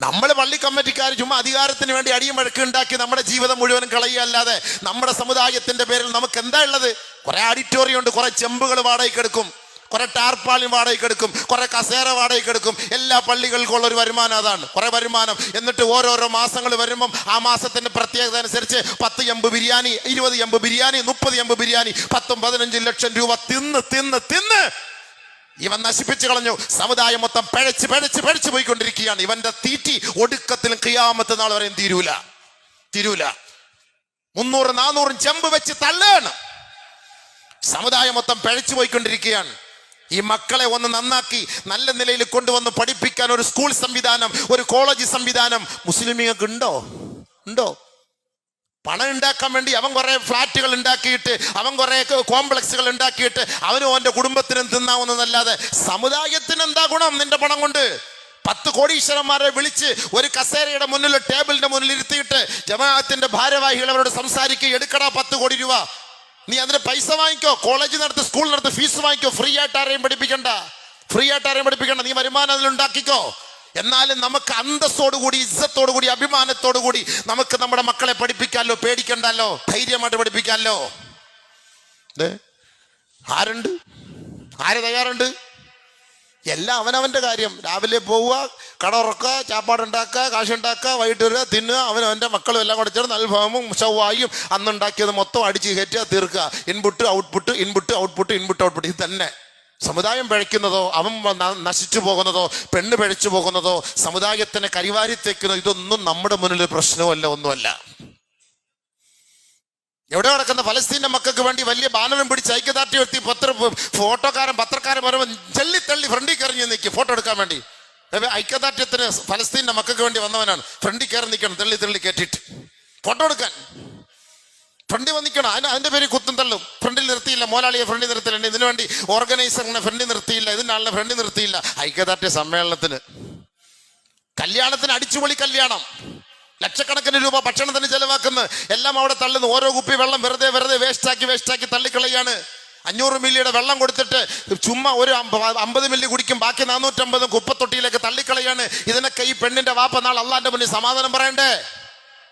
നമ്മൾ പള്ളി കമ്മിറ്റിക്കാർ ചുമ്മാ അധികാരത്തിന് വേണ്ടി അടിയും വഴക്ക് ഉണ്ടാക്കി നമ്മുടെ ജീവിതം മുഴുവനും കളയുകയല്ലാതെ നമ്മുടെ സമുദായത്തിന്റെ പേരിൽ നമുക്ക് എന്താ ഉള്ളത്? കുറെ ഓഡിറ്റോറിയം ഉണ്ട് കുറെ ചെമ്പുകൾ വാടകയ്ക്ക് എടുക്കും. കുറെ ടാർപ്പാളിൻ വാടകയ്ക്ക് എടുക്കും. കുറെ കസേര വാടകയ്ക്ക് എടുക്കും. എല്ലാ പള്ളികൾക്കും ഉള്ള ഒരു വരുമാനം അതാണ്. കുറെ വരുമാനം. എന്നിട്ട് ഓരോരോ മാസങ്ങൾ വരുമ്പം ആ മാസത്തിന്റെ പ്രത്യേകത അനുസരിച്ച് പത്ത് എമ്പ് ബിരിയാണി ഇരുപത് എമ്പ് ബിരിയാണി മുപ്പത് എമ്പ് ബിരിയാണി പത്തും പതിനഞ്ചും ലക്ഷം രൂപ തിന്ന് തിന്ന് തിന്ന് ഇവൻ നശിപ്പിച്ചു കളഞ്ഞു. സമുദായം മൊത്തം പഴച്ച് പഴച്ച് പഴച്ച് പോയിക്കൊണ്ടിരിക്കുകയാണ്. ഇവന്റെ തീറ്റി ഒടുക്കത്തിലും കിയാമത്തെ നാൾ വരെയും തീരൂല? തീരൂല. മുന്നൂറ് നാനൂറും ചെമ്പ് വെച്ച് തള്ളുകയാണ് സമുദായം മൊത്തം പഴച്ചു പോയിക്കൊണ്ടിരിക്കുകയാണ്. ഈ മക്കളെ ഒന്ന് നന്നാക്കി നല്ല നിലയിൽ കൊണ്ടുവന്ന് പഠിപ്പിക്കാൻ ഒരു സ്കൂൾ സംവിധാനം ഒരു കോളേജ് സംവിധാനം മുസ്ലിമീങ്ങൾക്ക് ഉണ്ടോ? ഉണ്ടോ? പണം ഉണ്ടാക്കാൻ വേണ്ടി അവൻ കുറെ ഫ്ലാറ്റുകൾ ഉണ്ടാക്കിയിട്ട് അവൻ കുറെ കോംപ്ലക്സുകൾ ഉണ്ടാക്കിയിട്ട് അവനും അവന്റെ കുടുംബത്തിനും തിന്നാവുന്നതല്ലാതെ സമുദായത്തിന് എന്താ ഗുണം നിന്റെ പണം കൊണ്ട്? പത്ത് കോടീശ്വരന്മാരെ വിളിച്ച് ഒരു കസേരയുടെ മുന്നിൽ ടേബിളിന്റെ മുന്നിൽ ഇരുത്തിയിട്ട് ജമാഅത്തിന്റെ ഭാരവാഹികൾ അവരോട് സംസാരിക്കുക എടുക്കടാ പത്ത് കോടി രൂപ. നീ അതിന് പൈസ വാങ്ങിക്കോ കോളേജ് നടത്ത് സ്കൂൾ നടത്ത് ഫീസ് വാങ്ങിക്കോ ഫ്രീ ആയിട്ട് ആരെയും പഠിപ്പിക്കണ്ട. ഫ്രീ ആയിട്ട് ആരെയും പഠിപ്പിക്കണ്ട നീ വരുമാനം അതിൽ ഉണ്ടാക്കിക്കോ. എന്നാലും നമുക്ക് അന്തസ്സോടുകൂടി ഇജ്ജത്തോടുകൂടി അഭിമാനത്തോടുകൂടി നമുക്ക് നമ്മുടെ മക്കളെ പഠിപ്പിക്കാമല്ലോ പേടിക്കണ്ടല്ലോ? ധൈര്യമായിട്ട് പഠിപ്പിക്കാമല്ലോ ആരുണ്ട്? ആര് തയ്യാറുണ്ട്? എല്ലാം അവനവന്റെ കാര്യം. രാവിലെ പോവുക കട ഉറക്കുക ചാപ്പാടുണ്ടാക്കുക കാശുണ്ടാക്കുക വൈകിട്ട് വരിക തിന്നുക അവനവന്റെ മക്കളും എല്ലാം കൂടെ ചേർന്ന് അൽഫാമും ചൊവ്വായും അന്നുണ്ടാക്കിയത് മൊത്തം അടിച്ച് കയറ്റുക തീർക്കുക. Input output input output input output ഇത് തന്നെ. സമുദായം പിഴയ്ക്കുന്നതോ അവൻ നശിച്ചു പോകുന്നതോ പെണ്ണ് പിഴച്ചു പോകുന്നതോ സമുദായത്തിന് കരിവാരി തേക്കുന്നതോ ഇതൊന്നും നമ്മുടെ മുന്നിൽ പ്രശ്നമല്ല ഒന്നുമല്ല. എവിടെ നടക്കുന്ന ഫലസ്തീന്റെ മക്കൾക്ക് വേണ്ടി വലിയ ബാനറും പിടിച്ച് ഐക്യദാർഢ്യം എത്തി പത്ര ഫോട്ടോക്കാരൻ പത്രക്കാരൻ വരുമ്പോൾ തള്ളി ഫ്രണ്ടിൽ കയറി നിൽക്കും ഫോട്ടോ എടുക്കാൻ വേണ്ടി. ഐക്യദാർഢ്യത്തിന് ഫലസ്തീന്റെ മക്കൾക്ക് വേണ്ടി വന്നവനാണ്. ഫ്രണ്ടിൽ കയറി നിൽക്കണം തള്ളി തള്ളി കയറ്റിയിട്ട് ഫോട്ടോ എടുക്കാൻ. ഫ്രണ്ടിൽ വന്നിക്കണം അതിന് അതിന്റെ പേര് കുത്തും തള്ളും. ഫ്രണ്ടിൽ നിർത്തിയില്ല. മോലാളിയെ ഫ്രണ്ടിൽ നിർത്തിയില്ല ഇതിനു വേണ്ടി ഓർഗനൈസറിനെ ഫ്രണ്ടിൽ നിർത്തിയില്ല. ഇതിനാളിനെ ഫ്രണ്ടിൽ നിർത്തിയില്ല. ഐക്യദാർഢ്യ സമ്മേളനത്തിന്. കല്യാണത്തിന് അടിച്ചുപൊളി കല്യാണം. ലക്ഷക്കണക്കിന് രൂപ ഭക്ഷണത്തിന് ചെലവാക്കുന്നു. എല്ലാം അവിടെ തള്ളുന്നു. ഓരോ കുപ്പി വെള്ളം വെറുതെ വെറുതെ വേസ്റ്റാക്കി വേസ്റ്റാക്കി തള്ളിക്കളയാണ്. അഞ്ഞൂറ് മില്ലിയുടെ വെള്ളം കൊടുത്തിട്ട് ചുമ്മാ ഒരു അമ്പ- അമ്പത് മില്ലി കുടിക്കും. ബാക്കി നാനൂറ്റമ്പതും കുപ്പത്തൊട്ടിയിലേക്ക് തള്ളിക്കളയാണ്. ഇതിനൊക്കെ ഈ പെണ്ണിന്റെ വാപ്പ നാൾ അള്ളാന്റെ മുന്നിൽ സമാധാനം പറയണ്ടേ?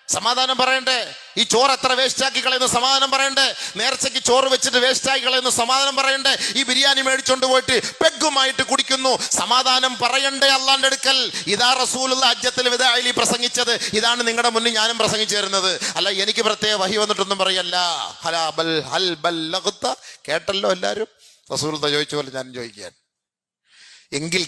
സമാധാനം പറയണ്ടേ? ഈ ചോറ് എത്ര വേസ്റ്റാക്കി കളയുന്ന സമാധാനം പറയണ്ടേ? നേർച്ചയ്ക്ക് ചോറ് വെച്ചിട്ട് വേസ്റ്റാക്കി കളയുന്ന സമാധാനം പറയണ്ടേ? ഈ ബിരിയാണി മേടിച്ചോണ്ട് പോയിട്ട് പെഗ്ഗുമായിട്ട് കുടിക്കുന്നു. സമാധാനം പറയണ്ടേ അള്ളാന്റെ അടുക്കൽ ഇതാ റസൂലുള്ള അജ്ജത്തിൽ വിതായി പ്രസംഗിച്ചത്. ഇതാണ് നിങ്ങളുടെ മുന്നിൽ ഞാനും പ്രസംഗിച്ചു തരുന്നത് അല്ല എനിക്ക് പ്രത്യേക വഹി വന്നിട്ടൊന്നും പറയല്ല. ഹലാ ബൽ ഹൽ ബൽ കേട്ടല്ലോ എല്ലാവരും റസൂൽ ചോദിച്ച പോലെ ഞാനും ചോദിക്കാൻ എങ്കിൽ